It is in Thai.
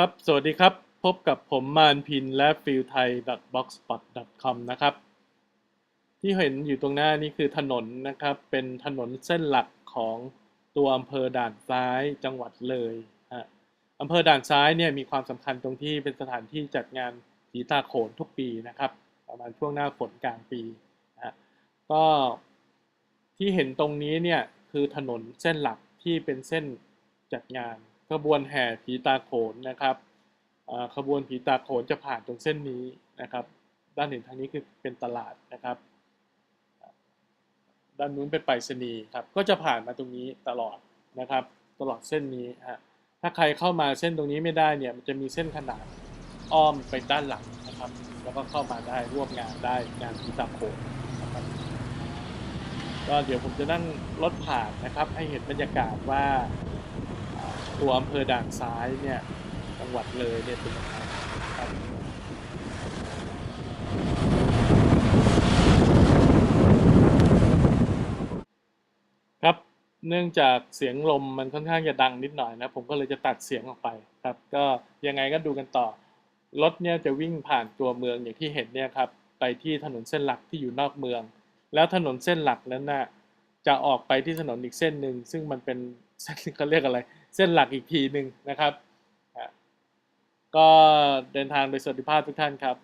ครับ สวัสดีครับ พบกับผมมานพินและฟิลไทย .blogspot.com นะครับ ที่เห็นอยู่ตรงหน้านี่คือถนนนะครับ เป็นถนนเส้นหลักของตัวอำเภอด่านซ้ายจังหวัดเลยฮะอำเภอด่านซ้ายเนี่ยมีความสำคัญตรงที่เป็นสถานที่จัดงานผีตาโขนทุกปีนะครับ ประมาณช่วงหน้าฝนกลางปีนะฮะก็ที่เห็นตรงนี้เนี่ยคือถนนเส้นหลักที่เป็นเส้นจัดงาน ขบวนแห่ผีตาโขนนะครับขบวนผีตาโขนจะผ่านตรงเส้นนี้นะครับ ด้านเห็นทางนี้คือเป็นตลาดนะครับ ด้านนู้นเป็นไปรษณีย์ครับ ก็จะผ่านมาตรงนี้ตลอดนะครับ ตลอดเส้นนี้ฮะถ้าใครเข้ามาเส้นตรงนี้ไม่ได้เนี่ยมันจะมีเส้นขนานอ้อมไปด้านหลังนะครับ แล้วก็เข้ามาได้ร่วมงานได้งานพิซาโขนนะครับก็เดี๋ยวผมจะนั่งรถผ่านนะครับ ให้เห็นบรรยากาศว่า ตัวอำเภอด่านซ้ายเนี่ยจังหวัดเลยเนี่ยเป็นยังไงครับครับ เนื่องจากเสียงลมมันค่อนข้างจะดังนิดหน่อยนะ ผมก็เลยจะตัดเสียงออกไปครับ ก็ยังไงก็ดูกันต่อ รถเนี่ยจะวิ่งผ่านตัวเมืองอย่างที่เห็นเนี่ยครับ ไปที่ถนนเส้นหลักที่อยู่นอกเมือง แล้วถนนเส้นหลักนั้นน่ะจะออกไปที่ถนนอีกเส้นหนึ่งซึ่งมันเป็นเส้นเขาเรียกอะไร เส้นหลักอีกทีหนึ่งนะครับ ก็เดินทางโดยสวัสดิภาพทุกท่านครับ